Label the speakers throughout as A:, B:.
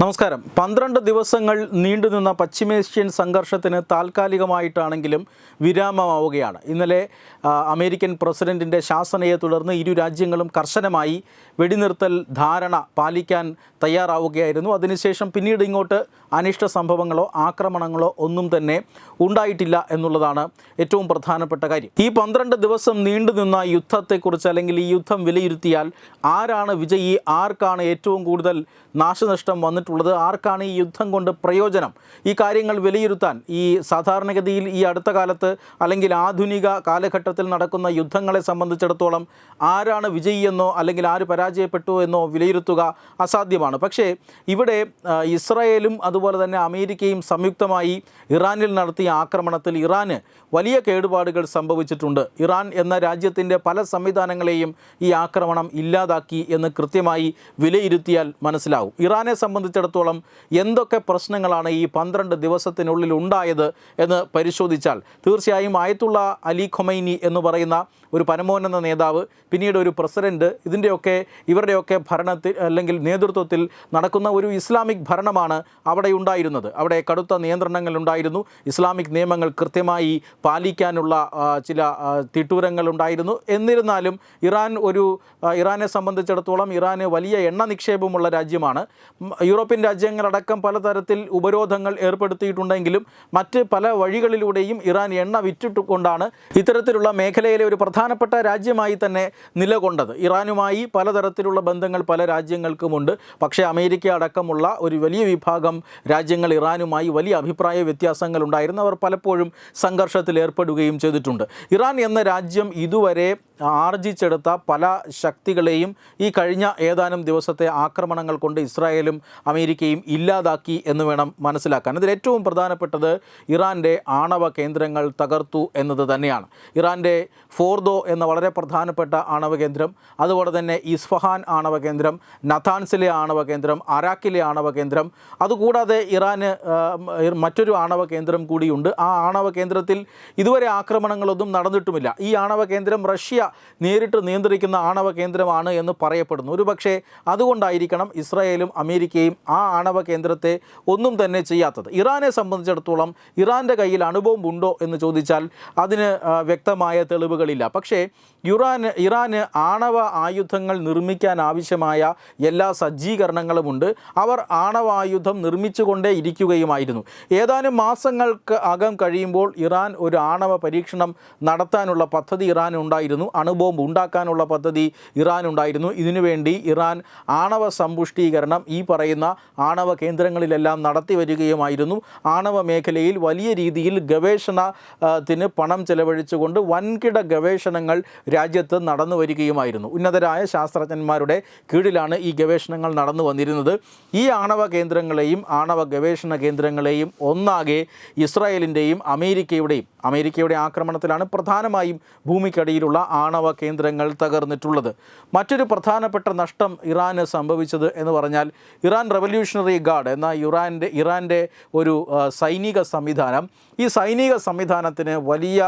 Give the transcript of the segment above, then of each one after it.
A: നമസ്കാരം. പന്ത്രണ്ട് ദിവസങ്ങൾ നീണ്ടുനിന്ന പശ്ചിമേഷ്യൻ സംഘർഷത്തിന് താൽക്കാലികമായിട്ടാണെങ്കിലും വിരാമമാവുകയാണ്. ഇന്നലെ അമേരിക്കൻ പ്രസിഡന്റിന്റെ ശാസനയെ തുടർന്ന് ഇരു രാജ്യങ്ങളും കർശനമായി വെടിനിർത്തൽ ധാരണ പാലിക്കാൻ തയ്യാറാവുകയായിരുന്നു. അതിനുശേഷം പിന്നീട് ഇങ്ങോട്ട് അനിഷ്ട സംഭവങ്ങളോ ആക്രമണങ്ങളോ ഒന്നും തന്നെ ഉണ്ടായിട്ടില്ല എന്നുള്ളതാണ് ഏറ്റവും പ്രധാനപ്പെട്ട കാര്യം. ഈ പന്ത്രണ്ട് ദിവസം നീണ്ടുനിന്ന യുദ്ധത്തെക്കുറിച്ച് അല്ലെങ്കിൽ ഈ യുദ്ധം വിലയിരുത്തിയാൽ ആരാണ് വിജയി ആർക്കാണ് ഏറ്റവും കൂടുതൽ നാശനഷ്ടം വന്നിട്ടുള്ളത് ആർക്കാണ് ഈ യുദ്ധം കൊണ്ട് പ്രയോജനം? ഈ കാര്യങ്ങൾ വിലയിരുത്താൻ ഈ സാധാരണഗതിയിൽ ഈ അടുത്ത കാലത്ത് അല്ലെങ്കിൽ ആധുനിക കാലഘട്ടത്തിൽ നടക്കുന്ന യുദ്ധങ്ങളെ സംബന്ധിച്ചിടത്തോളം ആരാണ് വിജയിയെന്നോ അല്ലെങ്കിൽ ആര് പരാജയപ്പെട്ടു എന്നോ വിലയിരുത്തുക അസാധ്യമാണ്. പക്ഷേ ഇവിടെ ഇസ്രയേലും അതുപോലെ തന്നെ അമേരിക്കയും സംയുക്തമായി ഇറാനിൽ നടത്തിയ ആക്രമണത്തിൽ ഇറാന് വലിയ കേടുപാടുകൾ സംഭവിച്ചിട്ടുണ്ട്. ഇറാൻ എന്ന രാജ്യത്തിന്റെ പല സംവിധാനങ്ങളെയും ഈ ആക്രമണം ഇല്ലാതാക്കി എന്ന് കൃത്യമായി വിലയിരുത്തിയാൽ മനസ്സിലാവും. ഇറാനെ സംബന്ധിച്ചിടത്തോളം എന്തൊക്കെ പ്രശ്നങ്ങളാണ് ഈ പന്ത്രണ്ട് ദിവസത്തിനുള്ളിൽ ഉണ്ടായത് എന്ന് പരിശോധിച്ചാൽ തീർച്ചയായും ആയത്തുള്ള അലി ഖൊമൈനി എന്ന് പറയുന്ന ഒരു പരമോന്നത നേതാവ് പിന്നീട് ഒരു പ്രസിഡന്റ് ഇതിന്റെയൊക്കെ ഇവരുടെയൊക്കെ ഭരണത്തിൽ അല്ലെങ്കിൽ നേതൃത്വത്തിൽ നടക്കുന്ന ഒരു ഇസ്ലാമിക് ഭരണമാണ് അവിടെ ഉണ്ടായിരുന്നത്. അവിടെ കടുത്ത നിയന്ത്രണങ്ങൾ ഉണ്ടായിരുന്നു. ഇസ്ലാമിക് നിയമങ്ങൾ കൃത്യമായി പാലിക്കാനുള്ള ചില തിട്ടൂരങ്ങൾ ഉണ്ടായിരുന്നു. എന്നിരുന്നാലും ഇറാൻ ഒരു ഇറാനെ സംബന്ധിച്ചിടത്തോളം ഇറാന് വലിയ എണ്ണ നിക്ഷേപമുള്ള രാജ്യമാണ്. ഉം, യൂറോപ്യൻ രാജ്യങ്ങളടക്കം പലതരത്തിൽ ഉപരോധങ്ങൾ ഏർപ്പെടുത്തിയിട്ടുണ്ടെങ്കിലും മറ്റ് പല വഴികളിലൂടെയും ഇറാൻ എണ്ണ വിറ്റിട്ടുകൊണ്ടാണ് ഇത്തരത്തിലുള്ള മേഖലയിലെ ഒരു പ്രധാനപ്പെട്ട രാജ്യമായി തന്നെ നിലകൊണ്ടത്. ഇറാനുമായി പലതരത്തിലുള്ള ബന്ധങ്ങൾ പല രാജ്യങ്ങൾക്കുമുണ്ട്. പക്ഷേ അമേരിക്ക അടക്കമുള്ള ഒരു വലിയ വിഭാഗം രാജ്യങ്ങൾ ഇറാനുമായി വലിയ അഭിപ്രായ വ്യത്യാസങ്ങൾ ഉണ്ടായിരുന്നു അവർ പലപ്പോഴും സംഘർഷത്തിൽ ഏർപ്പെടുകയും ചെയ്തിട്ടുണ്ട്. ഇറാൻ എന്ന രാജ്യം ഇതുവരെ ആർജിച്ചെടുത്ത പല ശക്തികളെയും ഈ കഴിഞ്ഞ ഏതാനും ദിവസത്തെ ആക്രമണങ്ങൾ കൊണ്ട് ഇസ്രായേലും അമേരിക്കയും ഇല്ലാതാക്കി എന്ന് വേണം മനസ്സിലാക്കാൻ. അതിൽ ഏറ്റവും പ്രധാനപ്പെട്ടത് ഇറാന്റെ ആണവ കേന്ദ്രങ്ങൾ തകർത്തു എന്നത് തന്നെയാണ്. ഇറാന്റെ ഫോർദോ എന്ന വളരെ പ്രധാനപ്പെട്ട ആണവ കേന്ദ്രം അതുപോലെ തന്നെ ഇസ്ഫഹാൻ ആണവ കേന്ദ്രം നഥാൻസിലെ ആണവ കേന്ദ്രം അറാക്കിലെ ആണവ കേന്ദ്രം അതുകൂടാതെ ഇറാന് മറ്റൊരു ആണവ കേന്ദ്രം കൂടിയുണ്ട്. ആ ആണവ കേന്ദ്രത്തിൽ ഇതുവരെ ആക്രമണങ്ങളൊന്നും നടന്നിട്ടുമില്ല. ഈ ആണവ കേന്ദ്രം റഷ്യ നേരിട്ട് നിയന്ത്രിക്കുന്ന ആണവ കേന്ദ്രമാണ് എന്ന് പറയപ്പെടുന്നു. ഒരു പക്ഷേ അതുകൊണ്ടായിരിക്കണം ഇസ്രായേലും അമേരിക്കയും ആ ആണവ കേന്ദ്രത്തെ ഒന്നും തന്നെ ചെയ്യാത്തത്. ഇറാനെ സംബന്ധിച്ചിടത്തോളം ഇറാന്റെ കയ്യിൽ അണുബോംബ് ഉണ്ടോ എന്ന് ചോദിച്ചാൽ അതിന് വ്യക്തമായ തെളിവുകളില്ല. പക്ഷേ ഇറാന് ഇറാന് ആണവ ആയുധങ്ങൾ നിർമ്മിക്കാൻ ആവശ്യമായ എല്ലാ സജ്ജീകരണങ്ങളുമുണ്ട്. അവർ ആണവായുധം നിർമ്മിച്ചുകൊണ്ടേ ഇരിക്കുകയുമായിരുന്നു. ഏതാനും മാസങ്ങൾക്ക് അകം കഴിയുമ്പോൾ ഇറാൻ ഒരു ആണവ പരീക്ഷണം നടത്താനുള്ള പദ്ധതി ഇറാൻ ഉണ്ടായിരുന്നു. അണുബോംബ് ഉണ്ടാക്കാനുള്ള പദ്ധതി ഇറാൻ ഉണ്ടായിരുന്നു. ഇതിനുവേണ്ടി ഇറാൻ ആണവ സമ്പുഷ്ടീകരണം ഈ പറയുന്ന ആണവ കേന്ദ്രങ്ങളിലെല്ലാം നടത്തി വരികയുമായിരുന്നു. ആണവ മേഖലയിൽ വലിയ രീതിയിൽ ഗവേഷണത്തിന് പണം ചെലവഴിച്ചുകൊണ്ട് വൻകിട ഗവേഷണങ്ങൾ രാജ്യത്ത് നടന്നു വരികയുമായിരുന്നു. ഉന്നതരായ ശാസ്ത്രജ്ഞന്മാരുടെ കീഴിലാണ് ഈ ഗവേഷണങ്ങൾ നടന്നു വന്നിരുന്നത്. ഈ ആണവ കേന്ദ്രങ്ങളെയും ആണവ ഗവേഷണ കേന്ദ്രങ്ങളെയും ഒന്നാകെ ഇസ്രായേലിന്റെയും അമേരിക്കയുടെയും അമേരിക്കയുടെ ആക്രമണത്തിലാണ് പ്രധാനമായും ഭൂമിക്കടിയിലുള്ള ആണവ കേന്ദ്രങ്ങൾ തകർന്നിട്ടുള്ളത്. മറ്റൊരു പ്രധാനപ്പെട്ട നഷ്ടം ഇറാന് സംഭവിച്ചത് എന്ന് പറഞ്ഞാൽ ഇറാൻ റവല്യൂഷണറി ഗാർഡ് എന്ന ഇറാന്റെ ഇറാന്റെ ഒരു സൈനിക സംവിധാനം. ഈ സൈനിക സംവിധാനത്തിന് വലിയ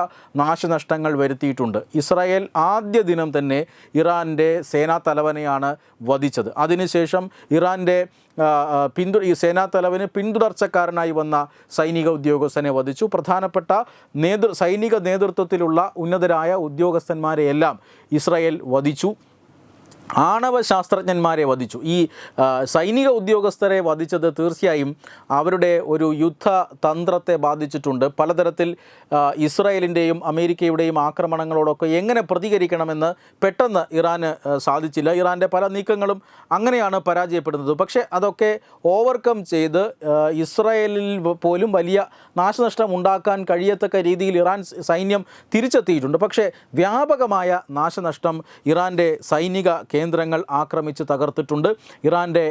A: നാശനഷ്ടങ്ങൾ വരുത്തിയിട്ടുണ്ട്. ഇസ്രായേൽ ആദ്യ ദിനം തന്നെ ഇറാന്റെ സേനാ തലവനെയാണ് വധിച്ചത്. അതിനുശേഷം ഇറാന്റെ പിന്തു ഈ സേനാ തലവന് പിന്തുടർച്ചക്കാരനായി വന്ന സൈനിക ഉദ്യോഗസ്ഥനെ വധിച്ചു. പ്രധാനപ്പെട്ട നേതൃ സൈനിക നേതൃത്വത്തിലുള്ള ഉന്നതരായ ഉദ്യോഗസ്ഥന്മാരെയെല്ലാം ഇസ്രായേൽ വധിച്ചു. ആണവ ശാസ്ത്രജ്ഞന്മാരെ വധിച്ചു. ഈ സൈനിക ഉദ്യോഗസ്ഥരെ വധിച്ചത് തീർച്ചയായും അവരുടെ ഒരു യുദ്ധ തന്ത്രത്തെ ബാധിച്ചിട്ടുണ്ട്. പലതരത്തിൽ ഇസ്രായേലിന്റെയും അമേരിക്കയുടെയും ആക്രമണങ്ങളോടൊക്കെ എങ്ങനെ പ്രതികരിക്കണമെന്ന് പെട്ടെന്ന് ഇറാന് സാധിച്ചില്ല. ഇറാന്റെ പല നീക്കങ്ങളും അങ്ങനെയാണ് പരാജയപ്പെടുന്നത്. പക്ഷേ അതൊക്കെ ഓവർകം ചെയ്ത് ഇസ്രായേലിൽ പോലും വലിയ നാശനഷ്ടം ഉണ്ടാക്കാൻ കഴിയത്തക്ക രീതിയിൽ ഇറാൻ സൈന്യം തിരിച്ചെത്തിയിട്ടുണ്ട്. പക്ഷേ വ്യാപകമായ നാശനഷ്ടം ഇറാന്റെ സൈനിക കേന്ദ്രങ്ങൾ ആക്രമിച്ച് തകർത്തിട്ടുണ്ട്. ഇറാന്റെ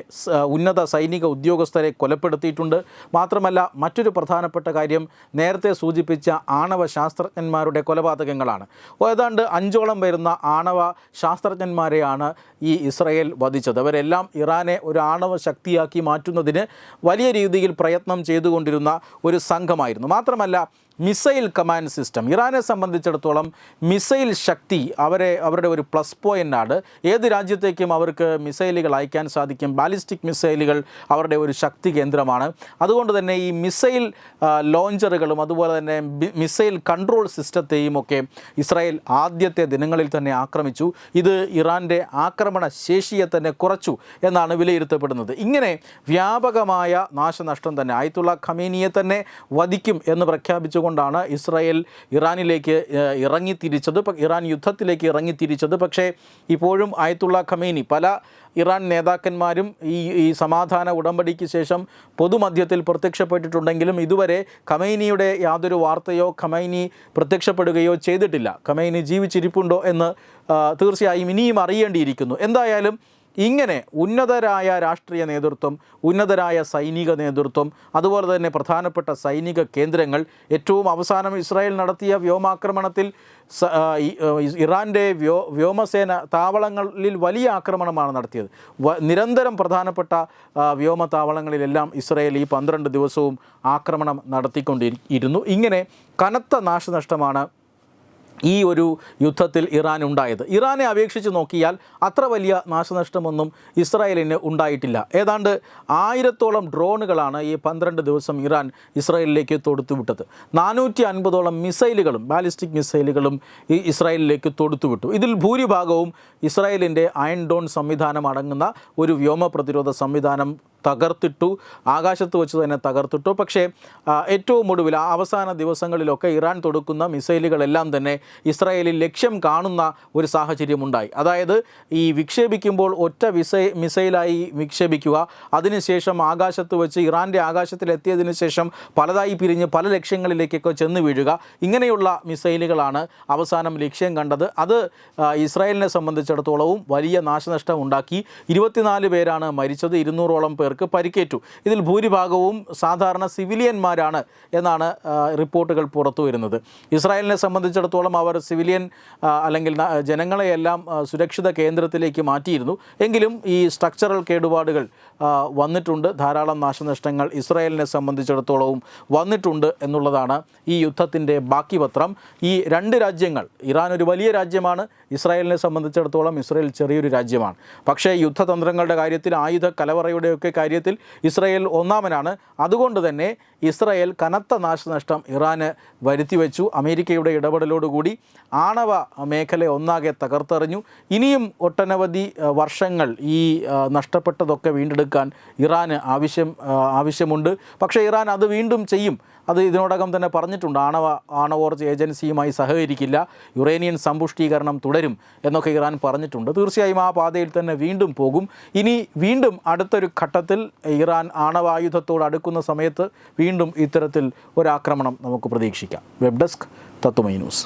A: ഉന്നത സൈനിക ഉദ്യോഗസ്ഥരെ കൊലപ്പെടുത്തിയിട്ടുണ്ട്. മാത്രമല്ല മറ്റൊരു പ്രധാനപ്പെട്ട കാര്യം നേരത്തെ സൂചിപ്പിച്ച ആണവ ശാസ്ത്രജ്ഞന്മാരുടെ കൊലപാതകങ്ങളാണ്. ഏതാണ്ട് അഞ്ചോളം വരുന്ന ആണവ ശാസ്ത്രജ്ഞന്മാരെയാണ് ഈ ഇസ്രയേൽ വധിച്ചത്. അവരെല്ലാം ഇറാനെ ഒരു ആണവ ശക്തിയാക്കി മാറ്റുന്നതിന് വലിയ രീതിയിൽ പ്രയത്നം ചെയ്തുകൊണ്ടിരുന്ന ഒരു സംഘമായിരുന്നു. മാത്രമല്ല മിസൈൽ കമാൻഡ് സിസ്റ്റം. ഇറാനെ സംബന്ധിച്ചിടത്തോളം മിസൈൽ ശക്തി അവരെ അവരുടെ ഒരു പ്ലസ് പോയിന്റാണ് ഏത് രാജ്യത്തേക്കും അവർക്ക് മിസൈലുകൾ അയക്കാൻ സാധിക്കും? ബാലിസ്റ്റിക് മിസൈലുകൾ അവരുടെ ഒരു ശക്തി കേന്ദ്രമാണ്. അതുകൊണ്ട് തന്നെ ഈ മിസൈൽ ലോഞ്ചറുകളും അതുപോലെ തന്നെ മിസൈൽ കൺട്രോൾ സിസ്റ്റത്തെയും ഒക്കെ ഇസ്രായേൽ ആദ്യത്തെ ദിനങ്ങളിൽ തന്നെ ആക്രമിച്ചു. ഇത് ഇറാന്റെ ആക്രമണ ശേഷിയെ തന്നെ കുറച്ചു എന്നാണ് വിലയിരുത്തപ്പെടുന്നത്. ഇങ്ങനെ വ്യാപകമായ നാശനഷ്ടം തന്നെ ആയത്തുള്ള ഖമീനിയെ തന്നെ വധിക്കും എന്ന് പ്രഖ്യാപിച്ചുകൊണ്ടാണ് ഇസ്രായേൽ ഇറാനിലേക്ക് ഇറങ്ങി ഇറങ്ങിത്തിരിച്ചത്. ഇറാൻ യുദ്ധത്തിലേക്ക് ഇറങ്ങിത്തിരിച്ചത്. പക്ഷേ ഇപ്പോഴും ആയത്തുള്ള ഖമേനി പല ഇറാൻ നേതാക്കന്മാരും ഈ ഈ സമാധാന ഉടമ്പടിക്ക് ശേഷം പൊതുമധ്യത്തിൽ പ്രത്യക്ഷപ്പെട്ടിട്ടുണ്ടെങ്കിലും ഇതുവരെ ഖമൈനിയുടെ യാതൊരു വാർത്തയോ ഖമൈനി പ്രത്യക്ഷപ്പെടുകയോ ചെയ്തിട്ടില്ല. ഖമൈനി ജീവിച്ചിരിപ്പുണ്ടോ എന്ന് തീർച്ചയായും ഇനിയും അറിയേണ്ടിയിരിക്കുന്നു. എന്തായാലും ഇങ്ങനെ ഉന്നതരായ രാഷ്ട്രീയ നേതൃത്വം ഉന്നതരായ സൈനിക നേതൃത്വം അതുപോലെ തന്നെ പ്രധാനപ്പെട്ട സൈനിക കേന്ദ്രങ്ങൾ ഏറ്റവും അവസാനം ഇസ്രായേൽ നടത്തിയ വ്യോമാക്രമണത്തിൽ ഇറാന്റെ വ്യോ വ്യോമസേന താവളങ്ങളിൽ വലിയ ആക്രമണമാണ് നടത്തിയത്. നിരന്തരം പ്രധാനപ്പെട്ട വ്യോമ താവളങ്ങളിലെല്ലാം ഇസ്രായേൽ ഈ പന്ത്രണ്ട് ദിവസവും ആക്രമണം നടത്തിക്കൊണ്ടിരുന്നു ഇങ്ങനെ കനത്ത നാശനഷ്ടമാണ് ഈ ഒരു യുദ്ധത്തിൽ ഇറാൻ ഉണ്ടായത്. ഇറാനെ അപേക്ഷിച്ച് നോക്കിയാൽ അത്ര വലിയ നാശനഷ്ടമൊന്നും ഇസ്രായേലിന് ഉണ്ടായിട്ടില്ല. ഏതാണ്ട് ആയിരത്തോളം ഡ്രോണുകളാണ് ഈ പന്ത്രണ്ട് ദിവസം ഇറാൻ ഇസ്രായേലിലേക്ക് തൊടുത്തുവിട്ടത് നാനൂറ്റി അൻപതോളം മിസൈലുകളും ബാലിസ്റ്റിക് മിസൈലുകളും ഈ ഇസ്രായേലിലേക്ക് തൊടുത്തുവിട്ടു ഇതിൽ ഭൂരിഭാഗവും ഇസ്രായേലിന്റെ അയൺ ഡോൺ സംവിധാനം അടങ്ങുന്ന ഒരു വ്യോമ പ്രതിരോധ സംവിധാനം തകർത്തിട്ടു ആകാശത്ത് വെച്ച് തന്നെ തകർത്തിട്ടു. പക്ഷേ ഏറ്റവും ഒടുവിൽ അവസാന ദിവസങ്ങളിലൊക്കെ ഇറാൻ തൊടുക്കുന്ന മിസൈലുകളെല്ലാം തന്നെ ഇസ്രായേലിൽ ലക്ഷ്യം കാണുന്ന ഒരു സാഹചര്യമുണ്ടായി. അതായത് ഈ വിക്ഷേപിക്കുമ്പോൾ ഒറ്റ വിസൈ മിസൈലായി വിക്ഷേപിക്കുക അതിനുശേഷം ആകാശത്ത് വെച്ച് ഇറാന്റെ ആകാശത്തിലെത്തിയതിനു ശേഷം പലതായി പിരിഞ്ഞ് പല ലക്ഷ്യങ്ങളിലേക്കൊക്കെ ചെന്ന് വീഴുക ഇങ്ങനെയുള്ള മിസൈലുകളാണ് അവസാനം ലക്ഷ്യം കണ്ടത്. അത് ഇസ്രായേലിനെ സംബന്ധിച്ചിടത്തോളവും വലിയ നാശനഷ്ടം ഉണ്ടാക്കി. ഇരുപത്തിനാല് പേരാണ് മരിച്ചത് ഇരുന്നൂറോളം പേർക്ക് പരിക്കേറ്റു. ഇതിൽ ഭൂരിഭാഗവും സാധാരണ സിവിലിയന്മാരാണ് എന്നാണ് റിപ്പോർട്ടുകൾ പുറത്തു വരുന്നത്. ഇസ്രായേലിനെ സംബന്ധിച്ചിടത്തോളം അവർ സിവിലിയൻ അല്ലെങ്കിൽ ജനങ്ങളെയെല്ലാം സുരക്ഷിത കേന്ദ്രത്തിലേക്ക് മാറ്റിയിരുന്നു. എങ്കിലും ഈ സ്ട്രക്ചറൽ കേടുപാടുകൾ വന്നിട്ടുണ്ട്. ധാരാളം നാശനഷ്ടങ്ങൾ ഇസ്രായേലിനെ സംബന്ധിച്ചിടത്തോളവും വന്നിട്ടുണ്ട് എന്നുള്ളതാണ് ഈ യുദ്ധത്തിന്റെ ബാക്കി പത്രം ഈ രണ്ട് രാജ്യങ്ങൾ ഇറാൻ ഒരു വലിയ രാജ്യമാണ് ഇസ്രായേലിനെ സംബന്ധിച്ചിടത്തോളം ഇസ്രായേൽ ചെറിയൊരു രാജ്യമാണ്. പക്ഷേ യുദ്ധതന്ത്രങ്ങളുടെ കാര്യത്തിൽ ആയുധ കലവറയുടെയൊക്കെ കാര്യത്തിൽ ഇസ്രയേൽ ഒന്നാമനാണ്. അതുകൊണ്ട് തന്നെ ഇസ്രയേൽ കനത്ത നാശനഷ്ടം ഇറാന് വരുത്തിവെച്ചു. അമേരിക്കയുടെ ഇടപെടലോടുകൂടി ആണവ മേഖല ഒന്നാകെ തകർത്തെറിഞ്ഞു. ഇനിയും ഒട്ടനവധി വർഷങ്ങൾ ഈ നഷ്ടപ്പെട്ടതൊക്കെ വീണ്ടെടുക്കാൻ ഇറാന് ആവശ്യം ആവശ്യമുണ്ട്. പക്ഷേ ഇറാൻ അത് വീണ്ടും ചെയ്യും. അത് ഇതിനോടകം തന്നെ പറഞ്ഞിട്ടുണ്ട്. ആണവ ആണവോർജ ഏജൻസിയുമായി സഹകരിക്കില്ല. യുറേനിയൻ സമ്പുഷ്ടീകരണം തുടരും എന്നൊക്കെ ഇറാൻ പറഞ്ഞിട്ടുണ്ട്. തീർച്ചയായും ആ പാതയിൽ തന്നെ വീണ്ടും പോകും. ഇനി വീണ്ടും അടുത്തൊരു ഘട്ടത്തിൽ ഇറാൻ ആണവായുധത്തോട് അടുക്കുന്ന സമയത്ത് വീണ്ടും ഇത്തരത്തിൽ ഒരാക്രമണം നമുക്ക് പ്രതീക്ഷിക്കാം. Web desk Tatwamayi news.